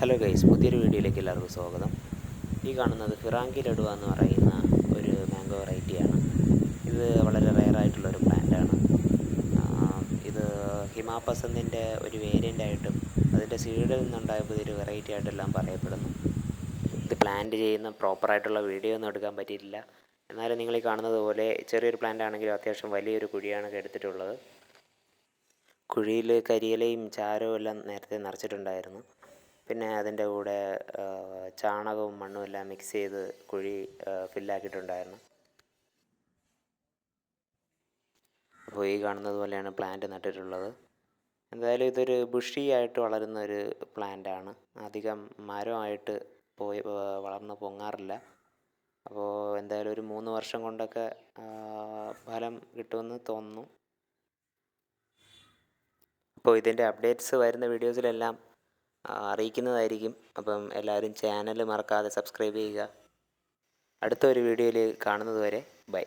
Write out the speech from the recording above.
Hello guys പുതിയൊരു വീഡിയോയിലേക്ക് എല്ലാവർക്കും സ്വാഗതം. ഈ കാണുന്നത് ഫിറാങ്കി ലഡുവ എന്ന് പറയുന്ന ഒരു മാംഗോ വെറൈറ്റിയാണ് ഇത് വളരെ ഒരു പ്ലാന്റാണ് ഇത് ഹിമാപസന്തിന്റെ ഒരു വേരിയന്റ് ആയിട്ടും അതിന്റെ സീഡിൽ നിന്നുണ്ടായ പുതിയൊരു വെറൈറ്റി ആയിട്ടെല്ലാം പറയപ്പെടുന്നു. ഇത് പ്ലാന്റ് ചെയ്യുന്ന പ്രോപ്പറായിട്ടുള്ള വീഡിയോ ഒന്നും എടുക്കാൻ പറ്റിയിട്ടില്ല. എന്നാലും നിങ്ങൾ ഈ കാണുന്നത് പോലെ ചെറിയൊരു പ്ലാന്റ് ആണെങ്കിലും അത്യാവശ്യം വലിയൊരു കുഴിയാണ് എടുത്തിട്ടുള്ളത്. കുഴിയിൽ കരിയിലയും ചാരവും എല്ലാം നേരത്തെ നിറച്ചിട്ടുണ്ടായിരുന്നു. പിന്നെ അതിന്റെ കൂടെ ചാണകവും മണ്ണും എല്ലാം മിക്സ് ചെയ്ത് കുഴി ഫില്ലാക്കിയിട്ടുണ്ടായിരുന്നു അപ്പോൾ ഈ കാണുന്നത് പോലെയാണ് പ്ലാന്റ് നട്ടിട്ടുള്ളത്. എന്തായാലും ഇതൊരു ബുഷി ആയിട്ട് വളരുന്ന ഒരു പ്ലാന്റ് ആണ്. അധികം മരമായിട്ട് പോയി വളർന്ന് പൊങ്ങാറില്ല. അപ്പോൾ എന്തായാലും ഒരു മൂന്ന് വർഷം കൊണ്ടൊക്കെ ഫലം കിട്ടുമെന്ന് തോന്നുന്നു. അപ്പോൾ ഇതിന്റെ അപ്ഡേറ്റ്സ് വരുന്ന വീഡിയോസിലെല്ലാം അറിയിക്കുന്നതായിരിക്കും. അപ്പം എല്ലാവരും ചാനൽ മറക്കാതെ സബ്സ്ക്രൈബ് ചെയ്യുക. അടുത്ത ഒരു വീഡിയോയിൽ കാണുന്നത് വരെ ബൈ